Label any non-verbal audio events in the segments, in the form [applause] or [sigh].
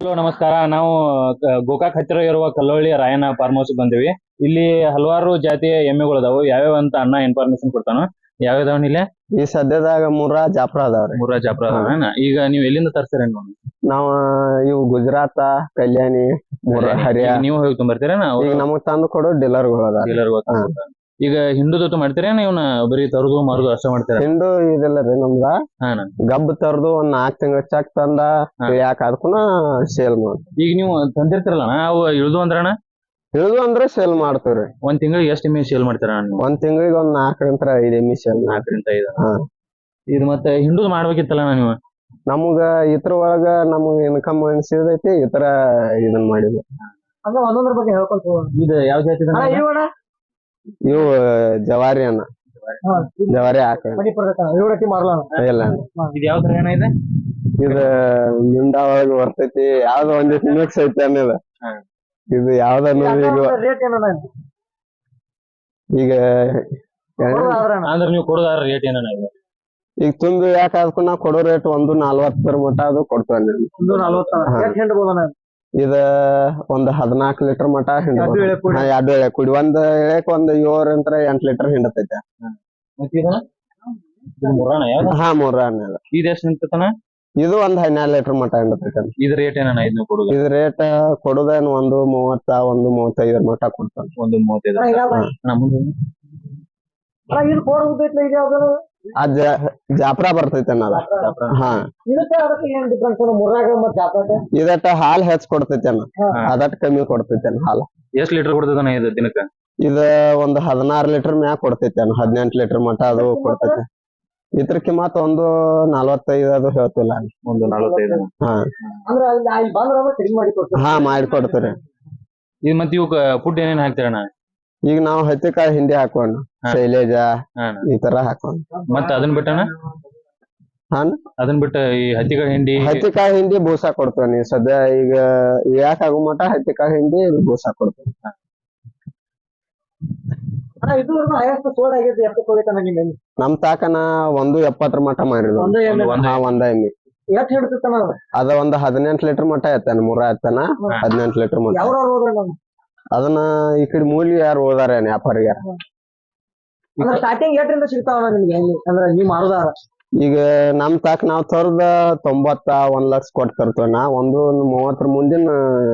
Hello ನಮಸ್ಕಾರ. ನಾವು ಗೋಕಾಕ್ ಹತ್ತಿರ ಇರುವ ಕಲ್ಲೋಳಿ ರಾಯಣ್ಣ ಫಾರ್ಮ್ ಹೌಸ್ ಬಂದಿವಿ. ಇಲ್ಲಿ ಹಲವಾರು ಜಾತಿಯ ಎಮ್ಮೆಗಳು ಅದಾವು. ಯಾವ್ಯಾವ ಅಂತ ಅಣ್ಣ ಇನ್ಫಾರ್ಮೇಶನ್ ಕೊಡ್ತಾನ ಯಾವ್ಯಾವ ಇಲ್ಲಿ ಈ ಸದ್ಯದಾಗ ಮೂರಾ ಜಾಫ್ರ ಅದಾವ್ರಿ ಮೂರ ಜಾಪ್ರ ಅದಾವೇನ? ಈಗ ನೀವು ಎಲ್ಲಿಂದ ತರ್ತೀರ ನಾವ್ ಇವು ಗುಜರಾತ ಕಲ್ಯಾಣಿ ಮೂರ ಹರಿಯಾ ನೀವು ಹೋಗಿ ತೊಂಬರ್ತೀರೇನ ಈಗ ನಮಗ್ ತಂದು ಕೊಡೋ ಡೀಲರ್ಗಳು ಅದಾರ ಡೀಲರ್ ಈಗ ಹಿಂಡುದತ್ತು ಮಾಡ್ತೀರೇನ ಇವನ್ನ ಬರೀ ತರದು ಮಾರುದು ಅಷ್ಟ ಮಾಡ್ತೀರ? ಹಿಂಡು ಇದೆಲ್ಲ ರೀ ನಮ್ದ. ಹಾನ ಗಬ್ಬ ತರದು ಒಂದ್ ನಾಕ್ ತಿಂಗಳ ಚಕ್ ತಂದ ಯಾಕ ಅದಕ್ಕೂನ ಸೇಲ್ ಮಾಡಿ ಈಗ ನೀವು ತಂದಿರ್ತಿರಲ್ಲ ಅವು ಇಳ್ದು ಅಂದ್ರಣ ಇಳಿದು ಅಂದ್ರೆ ಸೇಲ್ ಮಾಡ್ತೀವ್ರಿ ಒಂದ್ ತಿಂಗಳಿಗೆ ಎಷ್ಟು ಎಮ್ಮೆ ಸೇಲ್ ಮಾಡ್ತೀರ ನಾನು ನೀವು? ಒಂದ್ ತಿಂಗಳಿಗೆ ಒಂದ್ ನಾಲ್ಕರಿಂದ ಐದ್ ಎಮ್ಮಿ ಸೇಲ್ ನಾಲ್ಕರಿಂದ ಐದು ಹಾ. ಇದು ಮತ್ತೆ ಹಿಂದೂ ಮಾಡ್ಬೇಕಿತ್ತಲ್ಲ ನೀವು? ನಮಗ ಇತರ ಒಳಗ ನಮಗ ಇನ್ಕಮ್ ಅನ್ಸಿದೈತಿ ಇತರ ಇದನ್ನ ಮಾಡಿದ್ವಿ. ಅಂದ್ರೆ ಒಂದೊಂದ್ರ ಬಗ್ಗೆ ಹೇಳ್ಕೊಂತ ಹೋಗೋಣ. ಇದು ಯಾವ ಜಾತಿ ಅಣ್ಣ? ಇವು ಜವಾರಿ ಅನ್ನ. ಜವಾರಿ ಹಾಕ. ಇಲ್ಲ. ಇದು ಯಾವ ತರ ಏನ ಇದೆ? ಇದ ಮಿಂಡ ಒಳಗ ಬರ್ತೈತಿ. ಯಾವ್ದೋ ಒಂದಿಷ್ಟು ಮಿಕ್ಸ್ ಐತಿ ಅನ್ನದ. ಇದು ಯಾವ್ದ ಈಗ. ಅಂದ್ರೆ ನೀವು ಕೊಡೋದಾರ ರೇಟ್ ಏನ ಇದು? ಈಗ ತುಂಬಿ ಯಾಕೆ ಅದಕ್ಕೂ ನಾ ಕೊಡೋ ರೇಟ್ ಒಂದು ನಲ್ವತ್ತರ ಮಟ್ಟ ಅದು ಕೊಡ್ತೇವೆ ಇದ ಒಂದ್ ಹದಿನಾಲ್ಕು ಲೀಟರ್ ಮಟ ಎರಡು ಎಳೆ ಕೂಡಿ. ಹಾ ಎರಡು ಎಳೆ ಕುಡಿ ಒಂದ್ ಎಳೆಕ್ ಒಂದ್ ಏಳರಿಂದ ಎಂಟ್ ಲೀಟರ್ ಹಿಂಡತೈತೆ ಹಾ ಮೂರ ಇದು ಎಷ್ಟು ನಿಂತತನ ಇದು ಒಂದ್ ಹನ್ನೆರಡು ಲೀಟರ್ ಮಟ ಹಿಂಡತೈತೆ ಇದ್ ರೇಟ್ ಏನಣ್ಣ ಇದನ್ನ ಕೊಡುದು ಇದು ರೇಟ್ ಕೊಡುದೇನ್ ಒಂದು ಮೂವತ್ತ ಒಂದು ಮೂವತ್ತೈದರ ಮಟ ಕೊಡ್ತಾನೆ ಒಂದು ಮೂವತ್ತೈದು ಅಣ್ಣ, ಮುಂದೆ ಇದು ಯಾವ್ದು? ಆ ಜಾಪ್ರಾ ಬರ್ತೈತೆ ಅನ್ನೋದ. ಹಾ. ಇದಟ್ಟ ಹಾಲ್ ಹೆಚ್ಚ ಕೊಡ್ತೈತೆ ಅನ್ನ. ಅದಟ್ ಕಮ್ಮಿ ಕೊಡ್ತೈತೆ ಅನ್ನ ಹಾಲ್. ಎಷ್ಟ್ ಲೀಟರ್ ಕೊಡ್ತೈತೆ ಇದು ದಿನಕ್ಕ? ಇದ ಒಂದ್ ಹದಿನಾರು ಲೀಟರ್ ಮ್ಯಾಗ ಕೊಡ್ತೈತೆ ಅನ್ನ ಹದಿನೆಂಟು ಲೀಟರ್ ಮಟ ಅದು ಕೊಡ್ತೈತೆ. ಇದ್ರಕ್ಕೆ ಮತ್ತ ಒಂದು ನಲ್ವತ್ತೈದು ಅದು ಹೇಳ್ತಿಲ್ಲ ಒಂದು ನಲವತ್ತೈದು. ಹಾ. ಹಾ ಮಾಡಿ ಕೊಡ್ತೀರಿ. ಇದು ಮತ್ತೆ ಇವಕ್ಕ ಫುಡ್ ಏನೇನ್ ಹಾಕ್ತೀರಣ್ಣ? ಈಗ ನಾವು ಕಾಳು ಹಿಂಡಿ ಹಾಕೋಣ. ಹಾ. ಶೈಲೇಜ ಹಾ. ಈ ತರ ಹಾಕೋಣ. ಮತ್ತೆ ಅದನ್ನ ಬಿಟ್ಟಣ ಹಾ? ಅದನ್ನ ಬಿಟ್ಟು ಈ ಹತ್ತಿಕಾಯಿ ಹಿಂಡಿ ಹತ್ತಿಕಾಯಿ ಹಿಂಡಿ ಬೂಸ ಕೊಡ್ತೇವೆ ನೀವು. ಸದ್ಯ ಈಗ ಯಾಕೆ ಆಗೋ ಮಟ ಹತ್ತಿಕಾಯಿ ಹಿಂಡಿ ಬೂಸ ಕೊಡ್ತೇವೆ. ಅಣ್ಣ ಇದು ಹೈಯೆಸ್ಟ್ ಸೋಡ್ ಆಗೈತಿ ಎಷ್ಟು ಕೊಡೈತಣ್ಣ ನಿಮ್ಮ ಎಮ್ಮೆ? ನಮ್ ತಾಕನ ಒಂದು ಎಪ್ಪತ್ತರ ಮಟ ಮಾಡಿರೋದು. ಒಂದೇ ಎಮ್ಮೆ. ಒಂದು- ಹಾ ಒಂದ ಎಮ್ಮಿ. ಎಷ್ಟ್ ಹಿಡ್ತೈತಣ್ಣ ಅದು? ಅದ ಒಂದ್ ಹದಿನೆಂಟು ಲೀಟರ್ ಮಟ ಎತ್ತಾನ ಮೂರ ಎತ್ತಾನ ಹದಿನೆಂಟು ಲೀಟರ್ ಮಟ ಯಾವ್ರವ್ರು ಅದನ್ನ ಈ ಕಡೆ ಮೂಲಿ ಯಾರು ಓದಾರ ವ್ಯಾಪಾರಿಗ? ಅಂದ್ರೆ ಸ್ಟಾರ್ಟಿಂಗ್ ಏಟ್ರಿಂದ ಸಿಗ್ತಾವ ನಿಮ್ಗೆ? ಎಮ್ಮೆ? ಅಂದ್ರೆ ನೀವು ಮಾರುದಾರ ಈಗ ನಮ್ ತಾಕ ನಾವ್ ತರದ ತೊಂಬತ್ತ ಒಂದ್ ಲಕ್ಷ ಕೊಟ್ಟು ತರ್ತೇವೆ ನಾ ಒಂದು ಮೂವತ್ತರ ಮುಂದಿನ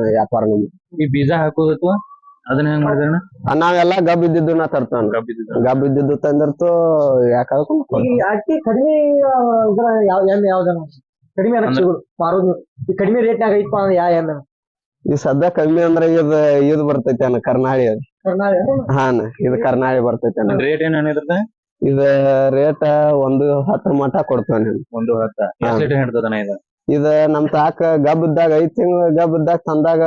ವ್ಯಾಪಾರ ನಮ್ದು. ಈ ಬೀಜ ಹಾಕೋದು ಅದನ್ನ ಹೆಂಗ್ ಮಾಡಿದ್ರಣ್ಣ? ನಾವೆಲ್ಲ ಗಬ್ ಇದ್ದಿದ್ದು ನಾ ತರ್ತೇವೆ ಕಬ್ಬ್ ಇದ್ದಿದ್ದು. ಗಬ್ ಇದ್ದಿದ್ದು ತಂದಿರ್ತು ಯಾಕಾದ್ರು ಈ ಅತಿ ಕಡಿಮೆ ಇದ್ರ ಯಾವ ಎಮ್ಮೆ ಯಾವ್ದನ ಕಡಿಮೆ ಅಂದ್ರೆ- ಸಿಗುದು ಮಾರುದು. ಈ ಕಡಿಮೆ ರೇಟ್ನಾಗ ಐತಪ್ಪ ಅಂದ್ರೆ ಯಾವ ಈ ಸದ್ಯ ಕಮ್ಮಿ ಅಂದ್ರ ಇದ್ ಇದ್ ಬರ್ತೈತಿ ಅನ್ನ ಕರ್ನಾಳಿ ಅದು. ಕರ್ನಾಳಿ ಹಾನ್ ಇದು ಕರ್ನಾಳಿ ಬರ್ತೈತಿ ಅನ್ನ ರೇಟ್ ಏನ್ ಇದ್ರದ ಇದ ರೇಟ್ ಒಂದು ಹತ್ತರ ಮಟ ಕೊಡ್ತೇವೆ ಒಂದು ಹತ್ತ. ಲೀಟರ್ ಹಿಡ್ತದಣ್ಣ ಇದು? ಇದ ನಮ್ ತಾಕ ಗಬ್ ಇದ್ದಾಗ ಐದ್ ತಿಂಗಳ ಗಬ್ ಇದ್ದಾಗ ತಂದಾಗ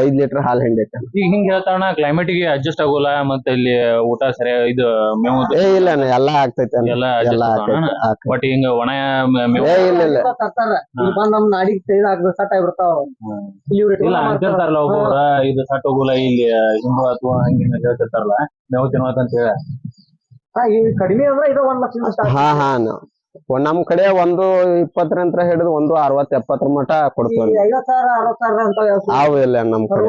ಐದ್ ಲೀಟರ್ ಹಾಲ್ ಹಿಂಡೈತೆ ಈಗ ಹಿಂಗ್ ಹೇಳ್ತಾವಣ್ಣ ಕ್ಲೈಮೇಟ್ಗೆ ಅಡ್ಜಸ್ಟ್ ಆಗೋಲ್ಲ ಮತ್ತೆ ಇಲ್ಲಿ ಊಟ ಸರಿ ಇದು ಮೇವು ಏ ಇಲ್ಲ ಅಣ್ಣ, ಎಲ್ಲಾ ಆಗ್ತೈತೆ ಅಣ್ಣ. ಎಲ್ಲ ಎಲ್ಲಾ ಆಗ್ತೈತೆ. ಬಟ್ ಹಿಂಗ ಒಣ ಮೇವು ಏ ಇಲ್ಲ ಇಲ್ಲ. ತರ್ತಾರ ಇಲ್ಲಿ ಬಂದ್ ನಮ್ ನಾಡಿಗೆ ತೆಗೆದು ಹಾಕಿದ್ರೆ ಸಟ್ ಆಗ್ಬಿಡ್ತಾವ ಇಲ್ಲಿ ಇವ್ರು ಇಲ್ಲ ಇಟ್ಕೊಂಡ್ ಮಾಡ್ತಾರ. ಅಂತಿರ್ತಾರಲ್ಲ ಒಬ್ಬೊಬ್ರ ಇದು ಸಟ್ ಹೋಗೋಲ್ಲ ಇಲ್ಲಿ ಹಿಂಗ ಅಥವಾ ಹಂಗಿಂಗ ಹೇಳ್ತಿರ್ತಾರಲ್ಲ ಮೇವು ತಿನ್ವತ್ ಅಂತ ಹೇಳಿ. ಹಾ, ಈ ಕಡಿಮೆ ಅಂದ್ರೆ ಇದು ಒಂದ್ ಲಕ್ಷ. ಹಾ ಹಾ ನಮ್ ಕಡೆ ಒಂದು ಇಪ್ಪತ್ತರಂತ್ರ ಹಿಡಿದು ಒಂದು ಅರವತ್ ಎಪ್ಪತ್ತರ ಮಟ ಕೊಡ್ತೀವಿ ಅವು ಇಲ್ಲ ಅಣ್ಣ ನಮ್ ಕಡೆ.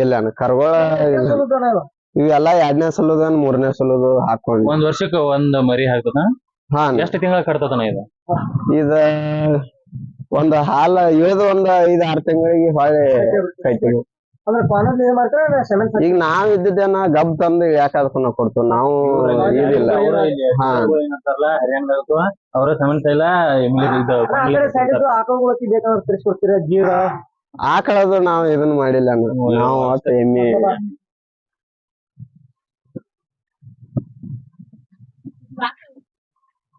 ಇಲ್ಲ ಕರ್ಗೋಳ ಇಲ್ಲ. ಇವೆಲ್ಲ ಎರಡನೇ ಸಲುದ ಮೂರನೇ ಸಲದ ಹಾಕೊಂಡ್. ಒಂದ್ ವರ್ಷಕ್ಕೆ ಒಂದ್ ಮರಿ ಹಾಕ್ತದ? ಹಾ ಎಷ್ಟು ತಿಂಗಳ ಕಟ್ತದಣ್ಣ ಇದು? ಇದ ಒಂದ್ ಹಾಲ ಇಳಿದು ಒಂದ್ ಐದ್ ಆರ್ ತಿಂಗಳಿಗೆ ಹೊಳೆ ಕೈತೀವಿ. ಅಂದ್ರೆ ಪಾನದ್ ಏನ್ ಮಾಡ್ತಾರೆ ಸೆವೆನ್ ಈಗ ನಾವ್ ಇದ್ದಿದ್ದೇನ ಗಬ್ ತಂದು ನಾವು ಕೊಡ್ತೇವೆ? ನಾವು ಇದಿಲ್ಲ. ಹಾ. ಅವ್ರ ಸೈಡ್ ಆಕಳುಗಳಕ್ಕೆ ಬೇಕಾದ್ರೆ ತಿರ್ಸ್ಕೊಡ್ತೀರ ಜೀರ? ಆಕಳದು ನಾವ್ ಇದನ್ನ ಮಾಡಿಲ್ಲ. ನಾವು ಎಮ್ಮೆ ಎಮ್ಮಿ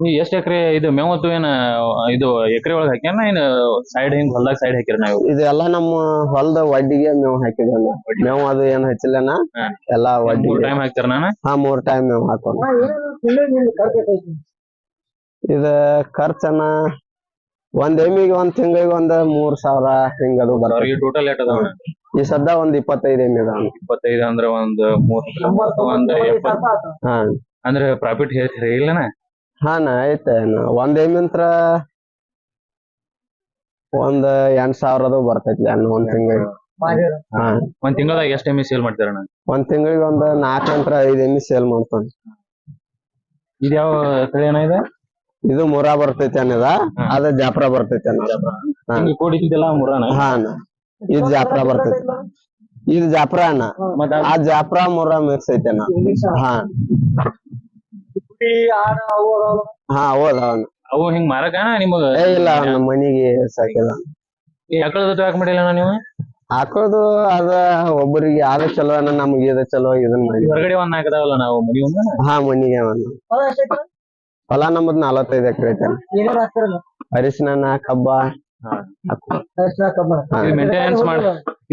ಈ ಎಷ್ಟ್ ಎಕರೆ ಇದು ಮೇವತ್ತು ಏನ ಇದು ಎಕರೆ ಒಳಗ್ ಹಾಕ್ಯಾನ? ಏನ್ ಸೈಡ್ ಹಿಂಗ್ ಹೊಲ್ದಾಗ ಸೈಡ್ ಹಾಕಿರ ನಾವು? ಇದೆಲ್ಲ ನಮ್ಮ ಹೊಲದ ವಡ್ಡಿಗೆ ಮೇವ್ ಹಾಕಿದ್ವಲ್ಲ ಮೇವ್ ಅದು ಏನ್ ಹಚ್ಚಿಲ್ಲನ? ಹಾ. ಎಲ್ಲಾ ಮೂರ್ ವಡ್ಡಿಗೆ. ಟೈಮ್ ಹಾಕ್ತಾರ ನಾನು? ಹಾ ಮೂರ್ ಟೈಮ್ ಮೇವ್ ಹಾಕೋಣ. ಇದ ಖರ್ಚನ ಒಂದ್ ಎಮ್ಮಿಗೆ ಒಂದ್ ತಿಂಗಳಿಗೆ ಒಂದ್ ಮೂರ್ ಸಾವಿರ ಹಿಂಗದು ಬರ್ತದೆ ಅವ್ರಿಗೆ ಟೋಟಲ್ ಏಟ್ ಅದಾವ ಈ ಸದ್ದ ಒಂದ್ ಇಪ್ಪತ್ತೈದು ಎಮ್ಮಿ ಅದಾವ ಇಪ್ಪತ್ತೈದು ಅಂದ್ರ ಒಂದ್ ಮೂರ್ ಒಂದ್ ಎಪ್ಪತ್ ಹಾ. ಅಂದ್ರೆ ಪ್ರಾಫಿಟ್ ಇಲ್ಲನ? ಹಾ ನಾ ಐತೆ ನಾ ಒಂದ್ ಎಮ್ಮಿಂತ್ರ ಒಂದ್ ಎಂಟ್ ಸಾವಿರದ ಬರ್ತೈತಿ ಅಣ್ಣ ಒಂದ್ ತಿಂಗಳಿಗೆ. ಹಾ. ಒಂದ್ ತಿಂಗಳದಾಗ ಎಷ್ಟ್ ಎಮ್ಮಿ ಸೇಲ್ ಮಾಡ್ತಾರಣ್ಣ ಒಂದ್ ತಿಂಗಳಿಗೆ ಒಂದ್ ನಾಲ್ಕ್ ನಂತರ ಐದ್ ಎಮ್ಮಿ ಸೇಲ್ ಮಾಡ್ತಾನ ಇದು ಯಾವ ತಳಿ ಅಣ್ಣ ಇದೆ? ಇದು ಮುರಾ ಬರ್ತೈತಿ ಅನ್ನದ? ಅದ ಜಾಪ್ರಾ ಬರ್ತೈತಿ ಅಣ್ಣ. ಹಾ. ಹಿಂಗೆ ಮುರಾನ ಹಾ ಅಣ್ಣ. ಇದು ಜಾಪ್ರಾ ಬರ್ತೈತಿ. ಇದು ಜಾಪ್ರಾ ಅಣ್ಣ. ಮತ್ತ ಆ ಜಾಪ್ರಾ ಮುರಾ ಮಿಕ್ಸ್ ಐತೆ ಅಣ್ಣ. ಹಾ. ಕುರಿ ಆಡ ಅವು ಅದಾವ? ಹಾ ಹೋದ ಅಣ್ಣ ಅವು ಹಿಂಗ್ ಮಾರಕ ನಿಮಗ? ಏ ಇಲ್ಲ ಮನಿಗೆ ಸಾಕಿಲ್ಲ. ಯಾಕಳದ ಯಾಕೆ ಮಾಡಿಲ್ಲ ಅಣ್ಣ ನೀವು ಹಾಕೋದು ಅದ ಒಬ್ಬರಿಗೆ ಅದ ಚಲೋ ಅಣ್ಣ ನಮ್ಗೆ ಇದ ಚಲೋ ಇದನ್ ಮಾಡಿ ಹೊರಗಡೆ ಒಂದ್ ಹಾಕದಾವಲ್ಲ ನಾವು ಮನಿ ಒಂದ? ಹಾ ಮನಿಗೆ ಅವನು ಹೊಲ ನಮ್ಮದ್ ನಲವತ್ತೈದು ಎಕರೆ ಐತೆ. ಅರಿಶಿನ ಕಬ್ಬ. ಅರಿಶಿನ ಕಬ್ಬ. ಹಾ. ಇದು ಮೇಂಟೆನೆನ್ಸ್ ಮಾಡ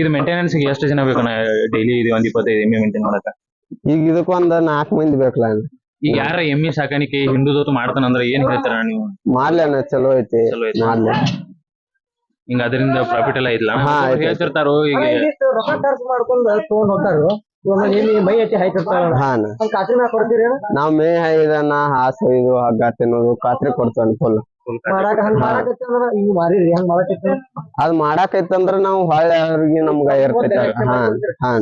ಇದು ಮೇಂಟೆನೆನ್ಸ್ ಎಷ್ಟು ಜನ ಬೇಕು ಡೈಲಿ ಇದು ಒಂದ್ ಇಪ್ಪತ್ತೈದು ಎಮ್ಮೆ ಮೇಂಟೈನ್ ಮಾಡಕ? ಈಗ ಇದಕ್ ಒಂದ್ ನಾಲ್ಕ್ ಮಂದಿ ಬೇಕಲ್ಲ ಈಗ ಯಾರ ಎಮ್ಮಿ ಸಾಕಾಣಿಕೆ ಹಿಂಡುದೊತ್ತು ಮಾಡ್ತಾನಂದ್ರ ಏನ್ ಹೇಳ್ತಾರ ನೀವು? ಮಾಡ್ಲಿ ಅಣ್ಣ ಚಲೋ ಐತಿ ಚಲೋ ಐತಿ. ಮಾಡ್ಲಿ ಹಿಂಗ ಅದರಿಂದ ಪ್ರಾಫಿಟ್ ಎಲ್ಲ ಇಲ್ಲ ಹಾ. ಹೇಳ್ತಿರ್ತಾರೋ ಈಗ ರೊಕ್ಕ ಖರ್ಚು ಮಾಡ್ಕೊಂಡ್ ತಗೊಂಡ್ ಹೋಗ್ತಾರು. ಇವಾಗ ಮೈ ಹಾಯ್ತಿರ್ತಾರ ಒಂದ್ ಕಾತ್ರಿ ಮ್ಯಾಗ ಕೊಡ್ತೀರಿ ಅಣ್ಣ? ನಾವ್ ಮೇ ಹಾಸು ಇದು ಹಗ್ಗ ತಿನ್ನೋದು ಖಾತ್ರಿ ಕೊಡ್ತಾನ ಫುಲ್ ಮಾಡಾಕ ಹಂಗ ಮಾಡಾಕತ್ತಿ ಅಂದ್ರ ಹಿಂಗ್ ಮಾರಿರಿ ಹಂಗ್ ಮಾಡಾಕತ್ತಿ? ಅದ್ ಮಾಡಾಕೈತಂದ್ರ ನಾವ್ ಹೊಳ್ಳಿ ಅವ್ರಿಗೆ ನಮ್ಗ ಇರ್ತೈತಿ ಹಾ ಹಾ.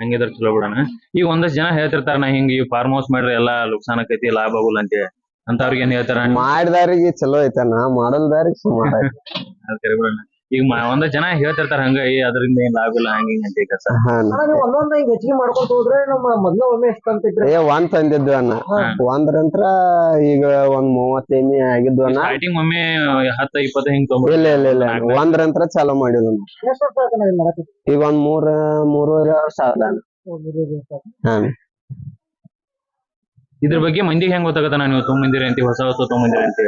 ಹಂಗಿದ್ರ ಚಲೋ ಬಿಡೋಣ. ಈಗ ಒಂದಷ್ಟು ಜನ ಹೇಳ್ತಿರ್ತಾರ ನಾ ಹಿಂಗ ಈ ಫಾರ್ಮ್ ಹೌಸ್ ಮಾಡ್ರಿ ಎಲ್ಲಾ ಲುಕ್ಸಾನ್ ಆಕೈತಿ ಲಾಭ ಆಗುಲ್ಲ ಅಂತ ಅಂತವ್ರಿಗೆ ಏನ್ ಹೇಳ್ತಾರ? ಮಾಡಿದಾರಿಗೆ ಚಲೋ ಐತನ ಮಾಡಲ್ದಾರಿಗೆ ಸುಮಾರು [laughs] ಬಿಡಣ್ಣ. ಈಗ ಮ- ಒಂದಷ್ಟು ಜನ ಹೇಳ್ತಿರ್ತಾರ ಹಂಗ ಏ ಅದರಿಂದ ಏನ್ ಲಾಭ ಇಲ್ಲ ಹಂಗ ಹಿಂಗ ಅಂತ ಹಾ ಒಂದೊಂದ್ ಹೆಚ್ಚಿಗೆ ಮಾಡ್ಕೊಂತ ಹೋದ್ರೆ ನಮ್ಮ ಮೊದ್ಲ ಒಮ್ಮೆ ಎಷ್ಟ್ ಅಂತಿದ್ರಿ ಏ ಒಂದ್ ತಂದಿದ್ದು ಅಣ್ಣ. ಒಂದ್ರಂತ್ರ ಈಗ ಒಂದ್ ಮೂವತ್ತ್ ಎಮ್ಮಿ ಆಗಿದ್ವು ಅಣ್ಣ. ಸ್ಟಾರ್ಟಿಂಗ್ ಒಮ್ಮೆ ಹತ್ತ ಇಪ್ಪತ್ತ ಹಿಂಗ್ ತೊಗೊಂಡ್ ಇಲ್ಲ ಇಲ್ಲ ಇಲ್ಲ ಅಣ್ಣ. ಒಂದ್ರಂತ್ರ ಚಾಲೂ ಮಾಡಿದ್ವು ಅಣ್ಣ. ಎಷ್ಟ್ ವರ್ಷ ಆಯ್ತು ಅಣ್ಣ ಇದ್ ಮಾಡಾಕತ್ತಿ? ಈಗ ಒಂದ್ ಮೂರ ಮೂರುವರೆ ವರ್ಷ ಆದ ಅಣ್ಣ. ಹಾ. ಇದ್ರ ಬಗ್ಗೆ ಮಂದಿಗೆ ಹೆಂಗ್ ಗೊತ್ತಾಗತ್ತ ನಾನು ತೊಗೊಂಬಂದಿರಿ ಅಂತ ಹೊಸ ಹೊಸ ತೊಗೊಂಬಂದಿರಿ ಅಂತ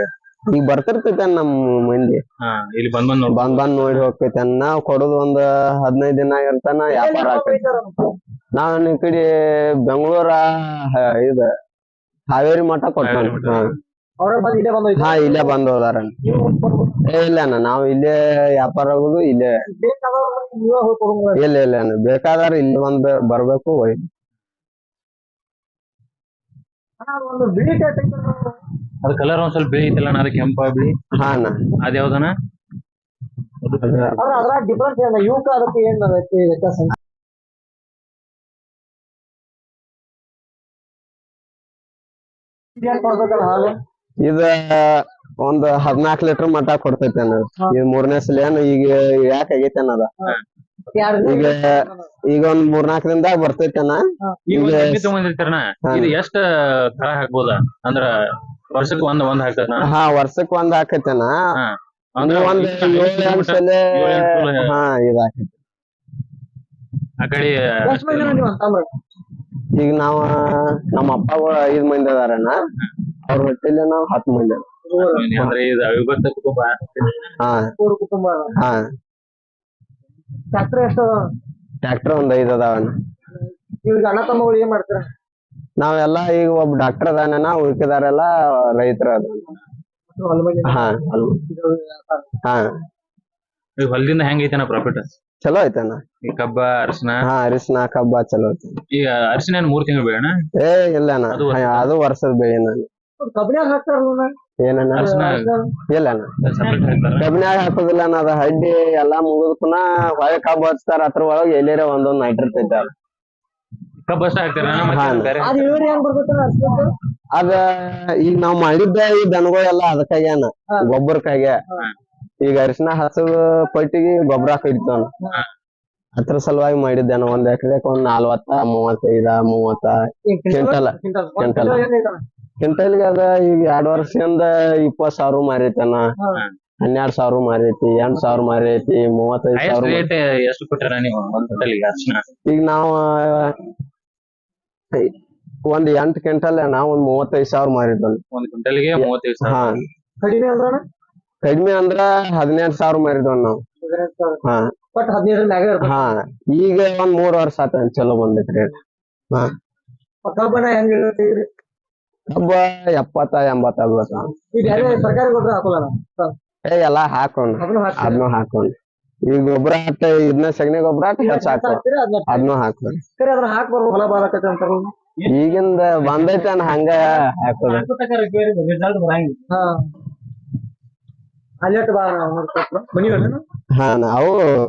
ಈಗ ಬರ್ತಿರ್ತೈತೆ ನಮ್ಮ ನಮ್ ಮಂದಿ. ಹಾ ಇಲ್ಲಿ ಬಂದ್ ಬಂದ್ ನೋಡ್ ಬಂದ್ ಬಂದ್ ನೋಡಿ ಹೋಗ್ತೈತೆ ನಾವ್ ಕೊಡೋದು ಒಂದ್ ಹದಿನೈದ್ ದಿನ ಇರ್ತಾನ ವ್ಯಾಪಾರ ಆಕೈತಿ ನಾವ್ ಈ ಕಡೆ ಬೆಂಗಳೂರ ಇದ ಹಾವೇರಿ ಮಠ ಕೊಟ್ಟಾನ ಹಾವೇರಿ ಮಠ. ಹಾ. ಅವ್ರೇ ಬಂದ್ ಇಲ್ಲೇ ಬಂದ್ ಹಾ ಇಲ್ಲೇ ಬಂದ್ ಹೋದಾರ ಏ ಇಲ್ಲ ಅಣ್ಣ ನಾವ್ ಇಲ್ಲೇ ವ್ಯಾಪಾರ ಆಗೋದು ಇಲ್ಲೇ. ಇಲ್ಲ ಇಲ್ಲ ಅಣ್ಣ ಬೇಕಾದಾರ ಇಲ್ಲಿ ಬಂದ್ ಬರ್ಬೇಕು ಒಯ್- ಅಣ್ಣ, ಅದು ಕಲರ್ ಒಂದ್ ಸ್ವಲ್ಪ ಬಿಳಿ ಐತಲ್ಲ ಅದ ಅದಕ್ಕೆ ಕೆಂಪ ಬಿಳಿ? ಹಾ ಅಣ್ಣ. ಅದ್ ಯಾವ್ದನ ಅದ- ಅದ್ರ ಡಿಫ್ರೆನ್ಸ್ ಏನ ಇವಕ್ಕ ಅದಕ್ಕೆ ಏನ್ ವ್ಯತ್ಯಾಸ? ಇದೇನ್ ಕೊಡ್ಬೇಕಣ್ಣ ಹಾಲು? ಇದ ಒಂದ್ ಹದ್ನಾಕ್ ಲೀಟರ್ ಮಟ್ಟ ಕೊಡ್ತೈತೆ ಅಣ್ಣ. ಈ ಮೂರನೇ ಸಲ ಏನ್ ಈಗ ಯಾಕೆ ಆಗೈತೆ ಅನ್ನದ. ಈಗ ಈಗ ಒಂದ್ ಮೂರ್ನಾಕ್ ದಿನದಾಗ ಬರ್ತೈತೆ ಅಣ್ಣ. ಈಗ ತಗೊಂಡಿರ್ತಾರಣ ಇದು ಎಷ್ಟ ಹಾಕ್ಬೋದ? ಅಂದ್ರ ವರ್ಷಕ್ ಒಂದ್ ಒಂದ್ ಹಾಕತ್ನ? ಹಾ ವರ್ಷಕ್ ಒಂದ್ ಹಾಕೈತೆ ಹಾ. ಅಂದ್ರ ಒಂದ್ ಇಷ್ಟ ಏಳ್ ಐದ್ ಎಂಟ್ ಸಲ ಏಳ್ ಎಂಟ್ ಹಾ ಇದ್ ಹಾಕೈತಿ ಆ ಕಡೆ ಅಣ್ಣ ನೀವು ಈಗ ನಾವ ನಮ್ಮ ಅಪ್ಪಗಳು ಐದ್ ಮಂದಿ ಅದಾರಣ್ಣ. ಅವ್ರ ಹೊಟ್ಟೆಲಿ ನಾವ್ ಹತ್ತ್ ಮಂದಿ ಅದಾರ. ಅಂದ್ರೆ ಇದು ಅವಿಭಕ್ತ ಕುಟುಂಬ. ಹಾ. ಮೂರು ಕುಟುಂಬ ಹಾ. ಟ್ರ್ಯಾಕ್ಟರ್ ಎಷ್ಟು ಟ್ರ್ಯಾಕ್ಟರ್ ಒಂದ್ ಐದ್ ಅದಾವಣ್ಣ. ಇವ್ರಿಗೆ ಅಣ್ಣ ತಮ್ಮಗಳು ಏನ್ ಮಾಡ್ತಾರ? ನಾವೆಲ್ಲಾ ಈಗ ಒಬ್ಬ ಡಾಕ್ಟರ್ ಅದಾನ ಉಳ್ಕಿದಾರೆಲ್ಲ ರೈತರ ಹಾ. ಹಾ. ಈ ಹೊಲದಿಂದ ಹೆಂಗೈತನ ಪ್ರಾಫಿಟ್ ಚಲೋ ಐತನ ಈ ಕಬ್ಬ ಅರಿಶಿನ? ಹಾ ಅರಿಶಿನ ಕಬ್ಬ ಚಲೋ ಐತಿ. ಈಗ ಅರಿಶಿನ ಏನ್ ಮೂರ್ ತಿಂಗಳು ಬೆಳೆನ ಏ ಇಲ್ಲ ಅದು ವರ್ಷದ? ಹಾ, ಅದು ವರ್ಷದ ಬೆಳೆ ನಾನು. ಕಬ್ಬಿನಾಗ ಹಾಕ್ತಾರಲ್ಲ ಏನಣ್ಣ? ಅರಿಶಿನ. ಇಲ್ಲ ಅಣ್ಣ separate ಹಾಕ್ತಾರ? ಕಬ್ಬಿನಾಗ ಹಾಕೋದಿಲ್ಲ ಅದ ಹಡ್ಡಿ ಎಲ್ಲಾ ಮುಗಿದ್ಕುನ ಹೊಳೆ ಕಬ್ಬು ಹಚ್ತಾರ ಅದ್ರ ಒಳಗ್ ಎಲ್ಲಿರ ಒಂದೊಂದ್ ನೈಟ್ರಿರ್ತೈತೆ ಅದ. ಕಬ್ಬ ಅಷ್ಟ ಹಾಕ್ತಾರ ಹಾ. ಅದು ಇಳುವರಿ ಹೆಂಗ್ ಬರ್ತೈತೆ ಅರ್ಸ್ಬೇಕು ಅದ ಈಗ ನಾವ್ ಮಾಡಿದ್ದ ಈ ದನಗಳೆಲ್ಲ ಅದಕ್ಕಾಗ್ಯಾನ. ಗೊಬ್ಬರಕ್ಕಾಗ್ಯ ಈಗ ಅರಿಶಿನ ಹಸದ ಪಟ್ಟಿಗೆ ಗೊಬ್ಬರ ಹಾಕಿಡ್ತ ಹಾ. ಅದ್ರ ಸಲುವಾಗಿ ಮಾಡಿದ್ದೇನ ಒಂದ್ ಎಕರೆಕ್ ಒಂದ್ ನಲ್ವತ್ತ ಮೂವತ್ತೈದ ಮೂವತ್ತ ಕ್ವಿಂಟಲ್. ಕ್ವಿಂಟಲ್. ಕ್ವಿಂಟಲ್ಗೆ ಅದ ಈಗ ಎರಡ್ ವರ್ಷದಿಂದ ಇಪ್ಪತ್ ಸಾವಿರ ಮಾರೈತನ ಹಾ. ಹನ್ನೆರಡ್ ಸಾವಿರ ಮಾರೈತಿ ಎಂಟ್ ಸಾವಿರ ಮಾರೈತಿ ಮೂವತ್ತೈದ್ ಹೈಯೆಸ್ಟ್ ಸಾವಿರ ರೇಟ್ ಎಷ್ಟು ಕೊಟ್ಟಾರ ನೀವು ಒಂದ್ ಕ್ವಿಂಟಲ್ಗೆ ಅರಿಶಿನ ಈಗ ನಾವ್ ಒಂದ್ ಎಂಟ್ ಕ್ವಿಂಟಲ್ ನಾವ್ ಒಂದ್ ಮೂವತ್ತೈದ್ ಸಾವಿರ ಮಾರಿದ್ವನ್ ಒಂದ್ ಕ್ವಿಂಟಲ್ಗೆ ಮೂವತ್ತೈದು ಸಾವಿರ. ಹಾ. ಕಡಿಮೆ ಅಂದ್ರ ಕಡಿಮೆ ಅಂದ್ರ ಹದಿನೆಂಟ್ ಸಾವಿರ ಮಾರಿದ್ವನ್ ನಾವ್. ಹಾ. ಬಟ್ ಹದಿನೈದರ ಮ್ಯಾಗ ಇರ್ತದೆ ಹಾ. ಈಗ ಒಂದ್ ಮೂರ್ ವರ್ಷ ಆತ ಚಲೋ ಬಂದೈತಿ ರೇಟ್ ಕಬ್ಬನ ಹೆಂಗ್ ಇರ್ತೈತಿ ಕಬ್ಬ ಎಪ್ಪತ್ತ ಎಂಬತ್ತ ಆಗ್ಬೇಕ. ಈಗ ಯಾರೇ ಸರ್ಕಾರಿ ಗೊಬ್ಬರ ಹಾಕೋಲ್ಲ ಏ ಎಲ್ಲಾ ಹಾಕೊಂಡ್ ಅದನ್ನು ಹಾಕ್ತಾರೆ? ಅದ್ನು ಹಾಕೊಂಡ್ ಈಗ ಗೊಬ್ಬರ ಆಟ ಇದನ್ನ ಸಗಣಿ ಗೊಬ್ಬರ ಹೆಚ್ಚ್ ಹಾಕೋ ಹಾಕ್ತೀರಿ? ಅದನ್ನ ಸರಿ ಅದ್ರ ಹಾಕ್ಬಾರ್ದು ಹೊಲ ಬಾಳಕತ್ತೆ ಈಗಿಂದ ಬಂದೈತೆ ಹಂಗ ಹಾಕೋದ ಅಲ್ಲಟ್ ಬಾ ಮನಿ ಹಾ ನಾವು